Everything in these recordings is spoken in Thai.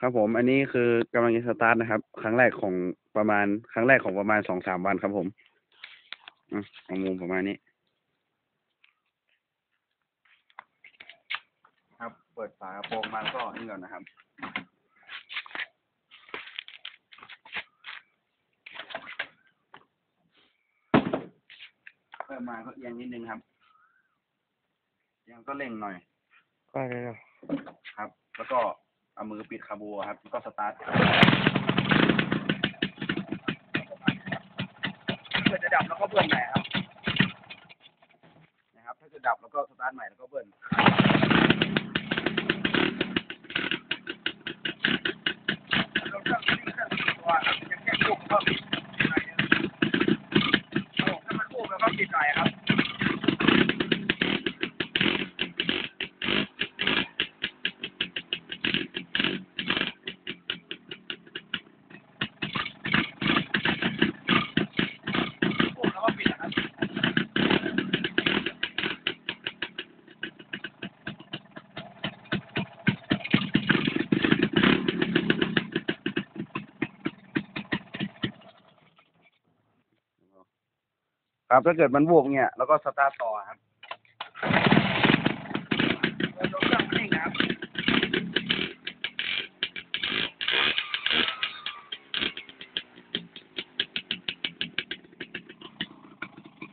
ครับผม อันนี้คือกำลังจะสตาร์ทนะครับ ครั้งแรกของประมาณ ครั้งแรกของประมาณสองสามวันครับผมอืมเอามุมประมาณนี้ ครับ เปิดฝากระโปรงมาแล้วก็นี่ก่อนนะครับ เพิ่มมาก็เอียงนิดนึงครับเอียงก็เร่งหน่อย ก็เลยเนาะครับ แล้วก็ เอามือปิดคาบูครับ ก็สตาร์ทถ้าเกิดจะดับแล้วก็เบิ้ลใหม่ครับ นะครับ ถ้าจะดับแล้วก็สตาร์ทใหม่แล้วก็เบิ้ลแล้วเครื่องนี้เครื่องตัวยังแค่ควบก็ปิดหน่อยนึงครับผมถ้ามันควบแล้วก็ปิดหน่อยครับ ควบแล้วก็ปิดนะครับ ครับถ้าเกิดมันบวกเนี่ยแล้วก็สตาร์ทต่อครับ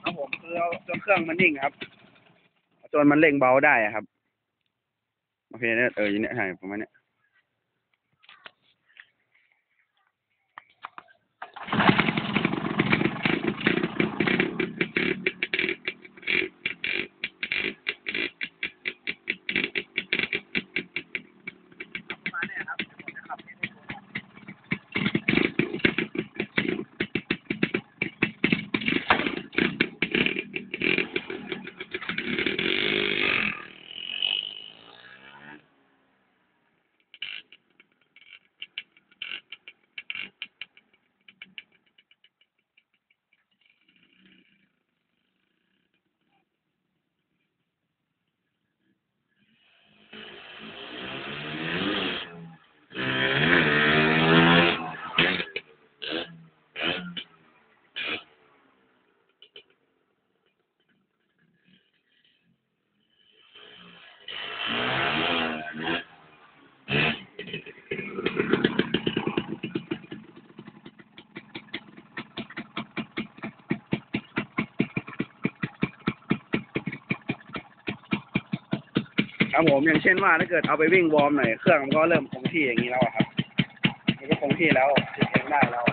ครับผมคือเอาจนเครื่องมันนิ่งครับจนมันเร่งเบาได้ครับ โอเคเนี่ยเอออย่างเนี้ยใช่ประมาณเนี้ย ประมาณเนี้ยครับเดี๋ยวผมจะขับให้ดูก่อน ครับผมอย่างเช่นว่าถ้าเกิดเอาไปวิ่งวอร์มหน่อยเครื่องมันก็เริ่มคงที่อย่างนี้แล้วอะครับ มันก็คงที่แล้วติดเองได้แล้ว